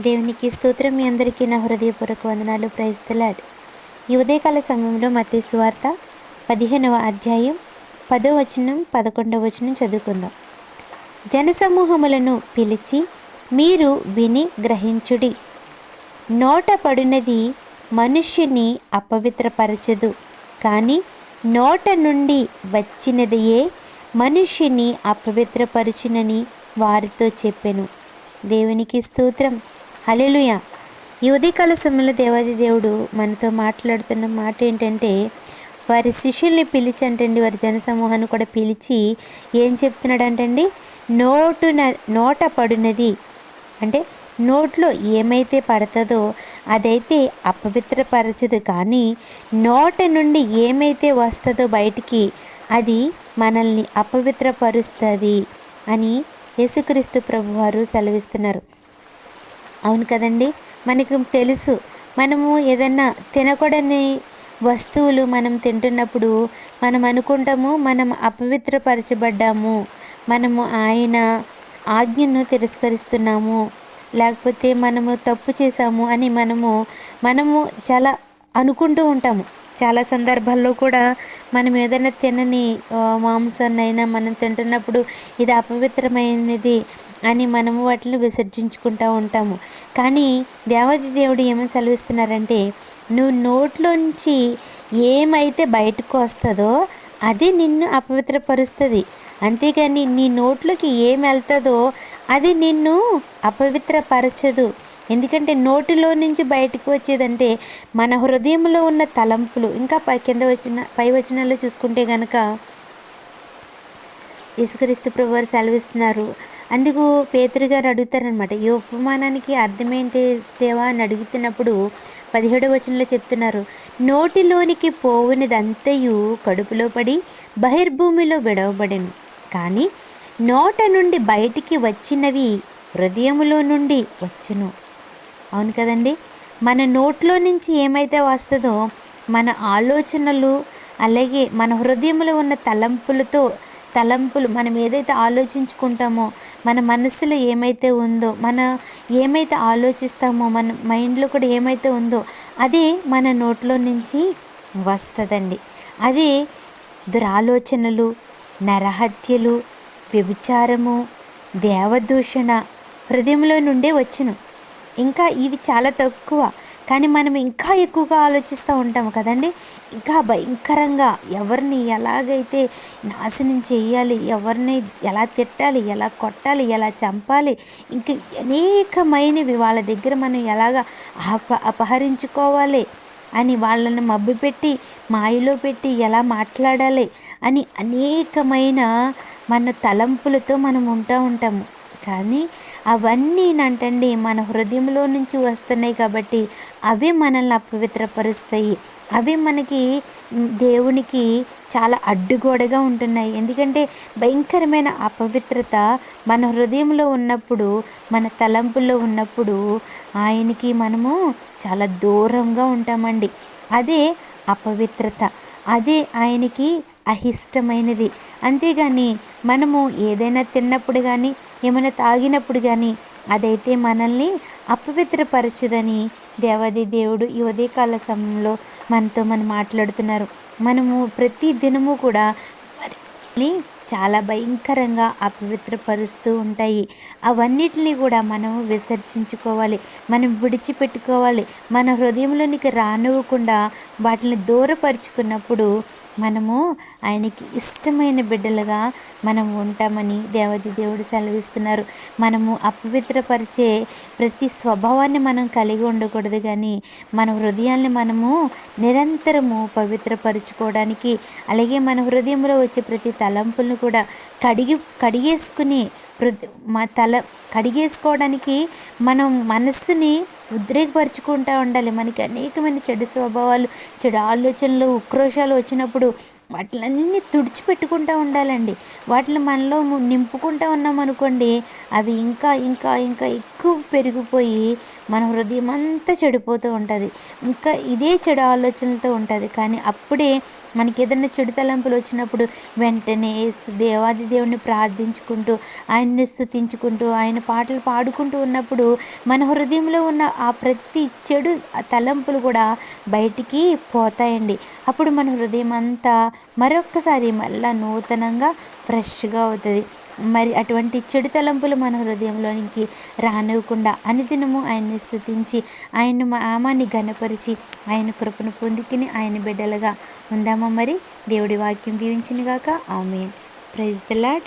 దేవునికి స్తోత్రం. మీ అందరికీ నా హృదయపూర్వక వందనాలు. ప్రైస్తలాడ్ ఈ ఉదయకాల సమయంలో మతే సువార్త పదిహేనవ అధ్యాయం పదో వచనం పదకొండవ వచనం చదువుకుందాం. జనసమూహములను పిలిచి మీరు విని గ్రహించుడి. నోట పడినది మనుష్యుని అపవిత్రపరచదు. కానీ నోట నుండి వచ్చినదియే మనుష్యుని అపవిత్రపరచునని వారితో చెప్పెను. దేవునికి స్తోత్రం. హల్లెలూయ. ఈ ఉదయకాల సమయంలో దేవాది దేవుడు మనతో మాట్లాడుతున్న మాట ఏంటంటే వారి శిష్యుల్ని పిలిచి అంటండి వారి జనసమూహాన్ని కూడా పిలిచి ఏం చెప్తున్నాడంటండి? నోటున నోట పడినది. అంటే నోట్లో ఏమైతే పడుతుందో అదైతే అపవిత్రపరచదు. కానీ నోట నుండి ఏమైతే వస్తుందో బయటికి అది మనల్ని అపవిత్రపరుస్తుంది అని యేసుక్రీస్తు ప్రభువారు సెలవిస్తున్నారు. అవును కదండి. మనకు తెలుసు. మనము ఏదన్నా తినకూడని వస్తువులు మనం తింటున్నప్పుడు మనం అనుకుంటాము మనం అపవిత్రపరచబడ్డాము. మనము ఆయన ఆజ్ఞను తిరస్కరిస్తున్నాము. లేకపోతే మనము తప్పు చేశాము అని మనము మనము చాలా అనుకుంటూ ఉంటాము. చాలా సందర్భాల్లో కూడా మనం ఏదైనా తినని మాంసాన్నైనా మనం తింటున్నప్పుడు ఇది అపవిత్రమైనది. అని మనము వాటిని విసర్జించుకుంటూ ఉంటాము. కానీ దేవాది దేవుడు ఏమని సెలవిస్తున్నారంటే నువ్వు నోట్లోంచి ఏమైతే బయటకు వస్తుందో అది నిన్ను అపవిత్రపరుస్తుంది. అంతేగాని నీ నోట్లోకి ఏం వెళ్తుందో అది నిన్ను అపవిత్రపరచదు. ఎందుకంటే నోటిలో నుంచి బయటకు వచ్చేదంటే మన హృదయంలో ఉన్న తలంపులు. ఇంకా పై కింద వచ్చిన పై వచనాల్లో చూసుకుంటే కనుక యేసుక్రీస్తు ప్రభువారు సెలవిస్తున్నారు. అందుకు పేతురు గారు అడుగుతారనమాట ఈ ఉపమానానికి అర్థమేంటి దేవా? అని అడుగుతున్నప్పుడు పదిహేడవ వచనంలో చెప్తున్నారు నోటిలోనికి పోవునిదంతయు కడుపులో పడి బహిర్భూమిలో విడవబడెను. కానీ నోట నుండి బయటికి వచ్చినవి హృదయములో నుండి వచ్చును. అవును కదండి మన నోట్లో నుంచి ఏమైతే వస్తుందో మన ఆలోచనలు అలాగే మన హృదయంలో ఉన్న తలంపులతో తలంపులు మనం ఏదైతే ఆలోచించుకుంటామో మన మనసులో ఏమైతే ఉందో మన ఏమైతే ఆలోచిస్తామో మన మైండ్లో కూడా ఏమైతే ఉందో అదే మన నోట్లో నుంచి వస్తుందండి. అదే దురాలోచనలు నరహత్యలు వ్యభిచారము దేవదూషణ హృదయంలో నుండే వచ్చును. ఇంకా ఇవి చాలా తక్కువ. కానీ మనం ఇంకా ఎక్కువగా ఆలోచిస్తూ ఉంటాము కదండి. ఇంకా భయంకరంగా ఎవరిని ఎలాగైతే నాశనం చేయాలి ఎవరిని ఎలా తిట్టాలి ఎలా కొట్టాలి ఎలా చంపాలి ఇంకా అనేకమైనవి వాళ్ళ దగ్గర మనం ఎలాగ అప అపహరించుకోవాలి అని వాళ్ళని మబ్బిపెట్టి మాయలో పెట్టి ఎలా మాట్లాడాలి అని అనేకమైన మన తలంపులతో మనం ఉంటూ ఉంటాము. కానీ అవన్నీ నంటండి మన హృదయంలో నుంచి వస్తున్నాయి కాబట్టి అవి మనల్ని అపవిత్రపరుస్తాయి. అవి మనకి దేవునికి చాలా అడ్డుగోడగా ఉంటున్నాయి. ఎందుకంటే భయంకరమైన అపవిత్రత మన హృదయంలో ఉన్నప్పుడు మన తలంపుల్లో ఉన్నప్పుడు ఆయనకి మనము చాలా దూరంగా ఉంటామండి. అదే అపవిత్రత. అదే ఆయనకి అహిష్టమైనది. అంతేగాని మనము ఏదైనా తిన్నప్పుడు కానీ ఏమైనా తాగినప్పుడు కానీ అదైతే మనల్ని అపవిత్రపరచదని దేవాది దేవుడు ఈ ఉదయకాల సమయంలో మనతో మనం మాట్లాడుతున్నారు. మనము ప్రతి దినము కూడా మరి చాలా భయంకరంగా అపవిత్రపరుస్తూ ఉంటాయి. అవన్నిటిని కూడా మనం విసర్జించుకోవాలి. మనం విడిచిపెట్టుకోవాలి. మన హృదయంలోనికి రానివ్వకుండా వాటిని దూరపరుచుకున్నప్పుడు మనము ఆయనకి ఇష్టమైన బిడ్డలుగా మనం ఉంటామని దేవది దేవుడు సెలవిస్తున్నారు. మనము అపవిత్రపరిచే ప్రతి స్వభావాన్ని మనం కలిగి ఉండకూడదు కానీ మన హృదయాన్ని మనము నిరంతరము పవిత్రపరుచుకోవడానికి అలాగే మన హృదయంలో వచ్చే ప్రతి తలంపులను కూడా కడిగి కడిగేసుకుని మా తల కడిగేసుకోవడానికి మనం మనస్సుని ఉద్రేకపరుచుకుంటూ ఉండాలి. మనకి అనేకమైన చెడు స్వభావాలు చెడు ఆలోచనలు ఉక్రోషాలు వచ్చినప్పుడు వాటిలన్నీ తుడిచిపెట్టుకుంటూ ఉండాలండి. వాటిని మనలో నింపుకుంటూ ఉన్నాం అనుకోండి అవి ఇంకా ఇంకా ఇంకా ఎక్కువ పెరిగిపోయి మన హృదయం అంతా చెడిపోతూ ఉంటుంది. ఇంకా ఇదే చెడు ఆలోచనలతో ఉంటుంది. కానీ అప్పుడే మనకి ఏదైనా చెడు తలంపులు వచ్చినప్పుడు వెంటనే దేవాది దేవుని ప్రార్థించుకుంటూ ఆయన్ని స్థుతించుకుంటూ ఆయన పాటలు పాడుకుంటూ ఉన్నప్పుడు మన హృదయంలో ఉన్న ఆ ప్రతి చెడు తలంపులు కూడా బయటికి పోతాయండి. అప్పుడు మన హృదయం అంతా మరొక్కసారి మళ్ళా నూతనంగా ఫ్రెష్గా అవుతుంది. మరి అటువంటి చెడు తలంపులు మన హృదయంలోనికి రానివ్వకుండా అనుదినము ఆయన్ని స్థుతించి ఆయన నామాన్ని ఘనపరిచి ఆయన కృపను పొందుకుని ఆయన బిడ్డలుగా ఉందామా మరి? దేవుడి వాక్యం దీవించినగాక. ఆమె ప్రైజ్ ద లాడ్